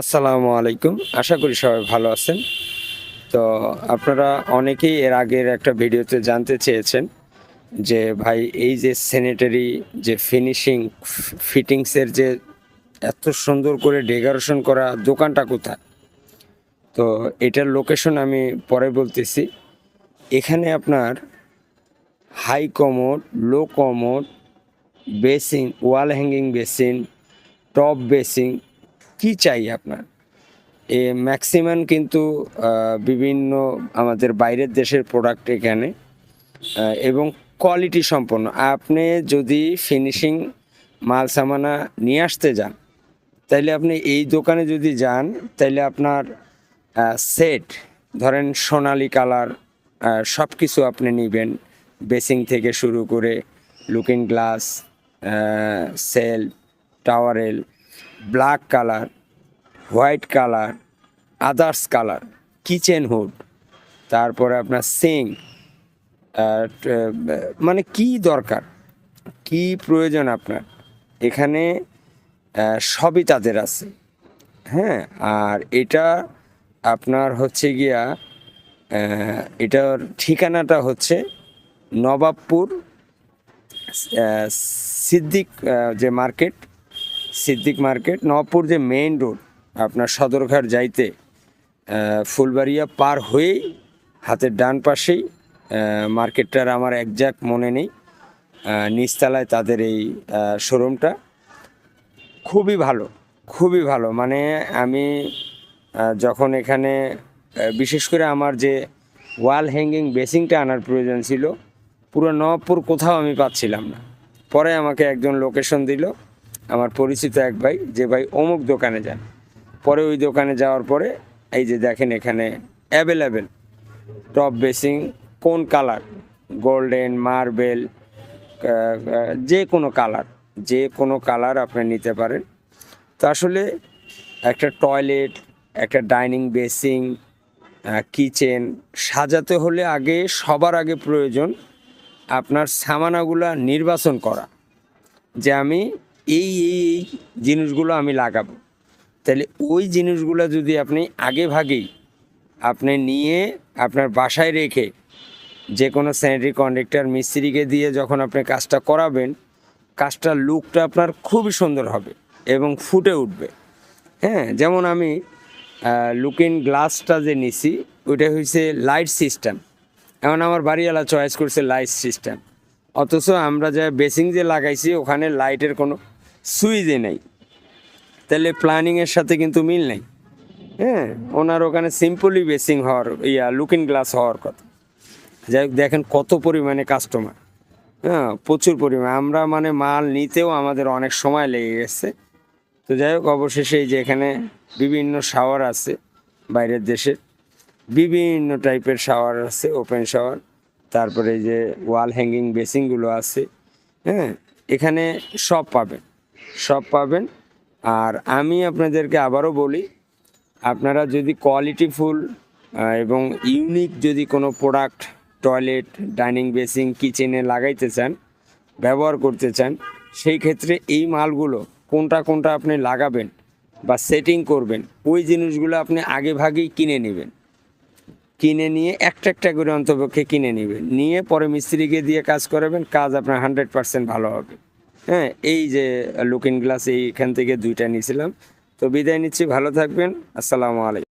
আসসালামু আলাইকুম। আশা করি সবাই ভালো আছেন। তো আপনারা অনেকেই এর আগের একটা ভিডিওতে জানতে চেয়েছেন যে ভাই, এই যে স্যানিটারি যে ফিনিশিং ফিটিংসের যে এত সুন্দর করে ডেকোরেশন করা দোকানটা কোথায়? তো এটার লোকেশন আমি পরে বলতেছি। এখানে আপনার high commode low commode basin wall hanging basin top basin কি চাই আপনার? এ ম্যাক্সিমাম কিন্তু বিভিন্ন আমাদের বাইরের দেশের প্রোডাক্ট এখানে এবং কোয়ালিটি সম্পন্ন। আপনি যদি ফিনিশিং মাল সামানা নিয়ে আসতে যান, তাইলে আপনি এই দোকানে যদি যান, তাইলে আপনার সেট ধরেন সোনালি কালার সব কিছু আপনি নেবেন। বেসিং থেকে শুরু করে looking glass sell towel rail black colour, white colour, others colour, kitchen hood, তারপরে আপনার সিং মানে কি দরকার? কি প্রয়োজন আপনার? এখানে সবই তাদের আছে। হ্যাঁ আর এটা আপনার হচ্ছে গিয়া এটার ঠিকানাটা হচ্ছে নবাবপুর সিদ্দিক যে মার্কেট সিদ্দিক মার্কেট নবপুর যে মেইন রোড আপনার সদরঘাট যাইতে ফুলবাড়িয়া পার হয়েই, হাতের ডান পাশেই মার্কেটটার আমার একজ্যাক্ট মনে নেই। নিচতলায় তাদের এই শোরুমটা খুবই ভালো খুবই ভালো। মানে আমি যখন এখানে বিশেষ করে আমার যে ওয়াল হ্যাঙ্গিং বেসিংটা আনার প্রয়োজন ছিল, পুরো নবপুর কোথাও আমি পাচ্ছিলাম না। পরে আমাকে একজন লোকেশন দিল। আমার পরিচিত এক ভাই, যে ভাই অমুক দোকানে যান। পরে ওই দোকানে যাওয়ার পরে এই যে দেখেন এখানে অ্যাভেলেবেল টপ বেসিং কোন কালার গোল্ডেন মার্বেল যে কোনো কালার যে কোনো কালার আপনি নিতে পারেন। তো আসলে একটা টয়লেট একটা ডাইনিং বেসিং কিচেন সাজাতে হলে আগে সবার আগে প্রয়োজন আপনার সামানাগুলা নির্বাচন করা। যে আমি এই এই জিনিসগুলো আমি লাগাবো। তাহলে ওই জিনিসগুলো যদি আপনি আগে ভাগেই আপনি নিয়ে আপনার বাসায় রেখে যে কোনো স্যানিটারি কন্ডাক্টর মিস্ত্রিকে দিয়ে যখন আপনি কাজটা করাবেন, কাজটার লুকটা আপনার খুবই সুন্দর হবে এবং ফুটে উঠবে। হ্যাঁ যেমন আমি লুকিং গ্লাসটা যে নিছি, ওইটা হয়েছে লাইট সিস্টেম এখন আমার বাড়িওয়ালা চয়েস করছে লাইট সিস্টেম অথচ আমরা যা বেসিং যে লাগাইছি, ওখানে লাইটের কোনো সুইচে নেই। তাহলে প্ল্যানিংয়ের সাথে কিন্তু মিল নেই। হ্যাঁ ওনার ওখানে সিম্পলি বেসিং হওয়ার ইয়া লুকিং গ্লাস হওয়ার কথা। যাই হোক, দেখেন কত পরিমাণে কাস্টমার হ্যাঁ প্রচুর পরিমাণে। আমরা মানে মাল নিতেও আমাদের অনেক সময় লেগে গেছে। তো যাই হোক, অবশেষে এই যে এখানে বিভিন্ন শাওয়ার আছে বাইরের দেশের বিভিন্ন টাইপের শাওয়ার আছে ওপেন শাওয়ার তারপরে যে ওয়াল হ্যাঙ্গিং বেসিংগুলো আছে। হ্যাঁ এখানে সব পাবেন। সব পাবেন। আর আমি আপনাদেরকে আবারও বলি, আপনারা যদি কোয়ালিটিফুল এবং ইউনিক যদি কোনো প্রোডাক্ট টয়লেট ডাইনিং বেসিং কিচেনে লাগাইতে চান, ব্যবহার করতে চান, সেই ক্ষেত্রে এই মালগুলো কোনটা কোনটা আপনি লাগাবেন বা সেটিং করবেন, ওই জিনিসগুলো আপনি আগে ভাগেই কিনে নেবেন। কিনে নিয়ে একটা একটা করে অন্তপক্ষে কিনে নেবেন। নিয়ে পরে মিস্ত্রিকে দিয়ে কাজ করাবেন, কাজ আপনার হান্ড্রেড পার্সেন্ট ভালো হবে। হ্যাঁ এই যে লুকিং গ্লাস এইখান থেকে দুইটা নিয়েছিলাম। তো বিদায় নিচ্ছি, ভালো থাকবেন। আসসালামু আলাইকুম।